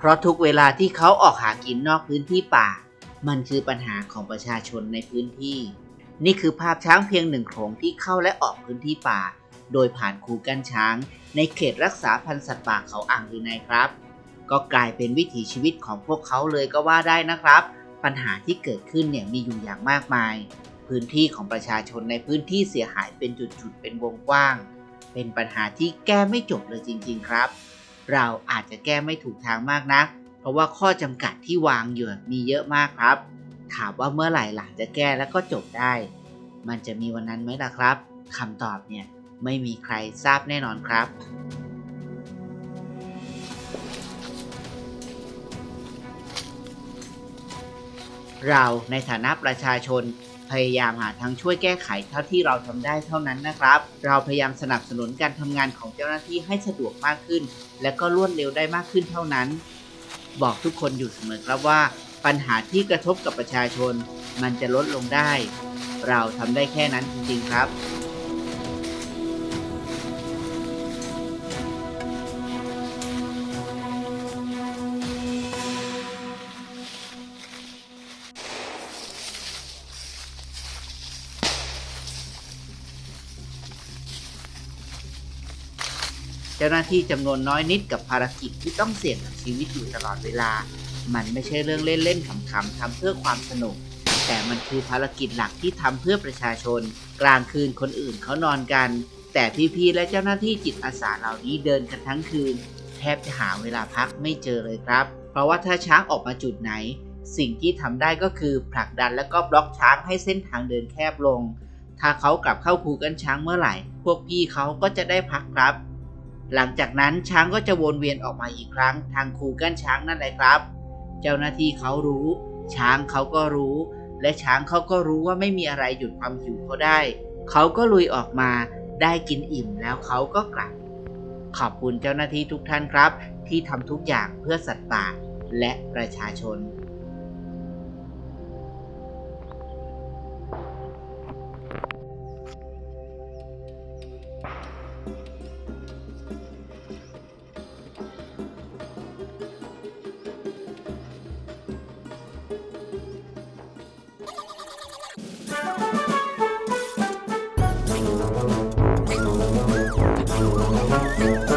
เพราะทุกเวลาที่เขาออกหากินนอกพื้นที่ป่า มันคือปัญหาของประชาชนในพื้นที่ นี่คือภาพช้างเพียงหนึ่งโขลงที่เข้าและออกพื้นที่ป่า โดยผ่านคูกันช้าง ในเขตรักษาพันธุ์สัตว์ป่าเขาอ่างลือในครับ ก็กลายเป็นวิถีชีวิตของพวกเขาเลยก็ว่าได้นะครับ ปัญหาที่เกิดขึ้นเนี่ยมีอยู่อย่างมากมาย พื้นที่ของประชาชนในพื้นที่เสียหายเป็นจุดๆเป็นวงกว้าง เป็นปัญหาที่แก้ไม่จบเลยจริง ๆ ครับ เราอาจจะแก้ไม่ถูกทางมากนัก เพราะว่าข้อจำกัดที่วางอยู่มีเยอะมากครับ ถามว่าเมื่อไหร่หลังจะแก้แล้วก็จบได้ มันจะมีวันนั้นไหมล่ะครับคำตอบเนี่ยไม่มีใครทราบแน่นอนครับเราในฐานะประชาชน พยายามหาทางช่วยแก้ไขเท่าที่เราทำได้เท่านั้นนะครับ เราพยายามสนับสนุนการทำงานของเจ้าหน้าที่ให้สะดวกมากขึ้น และก็รวดเร็วได้มากขึ้นเท่านั้น บอกทุกคนอยู่เสมอครับว่า ปัญหาที่กระทบกับประชาชน มันจะลดลงได้ เราทำได้แค่นั้นจริงๆครับ เจ้าหน้าที่จำนวนน้อยนิดกับภารกิจที่ต้องเสี่ยงกับชีวิตอยู่ตลอดเวลา มันไม่ใช่เรื่องเล่นๆขำๆทำเพื่อความสนุก แต่มันคือภารกิจหลักที่ทำเพื่อประชาชน กลางคืนคนอื่นเขานอนกัน แต่พี่ๆและเจ้าหน้าที่จิตอาสาเหล่านี้เดินกันทั้งคืน แทบจะหาเวลาพักไม่เจอเลยครับ เพราะว่าถ้าช้างออกมาจุดไหน สิ่งที่ทำได้ก็คือผลักดันและก็บล็อกช้างให้เส้นทางเดินแคบลง ถ้าเขากลับเข้าคูกันช้างเมื่อไหร่ พวกพี่เขาก็จะได้พักครับ หลังจากนั้นช้างก็จะวนเวียนออกมาอีกครั้ง ทางคูกั้นช้างนั่นแหละครับ เจ้าหน้าที่เขารู้ ช้างเขาก็รู้ และช้างเขาก็รู้ว่าไม่มีอะไรหยุดความหิวเขาได้ เขาก็ลุยออกมาได้กินอิ่มแล้วเขาก็กลับ ขอบคุณเจ้าหน้าที่ทุกท่านครับ ที่ทำทุกอย่างเพื่อสัตว์ป่าและประชาชน Thank you.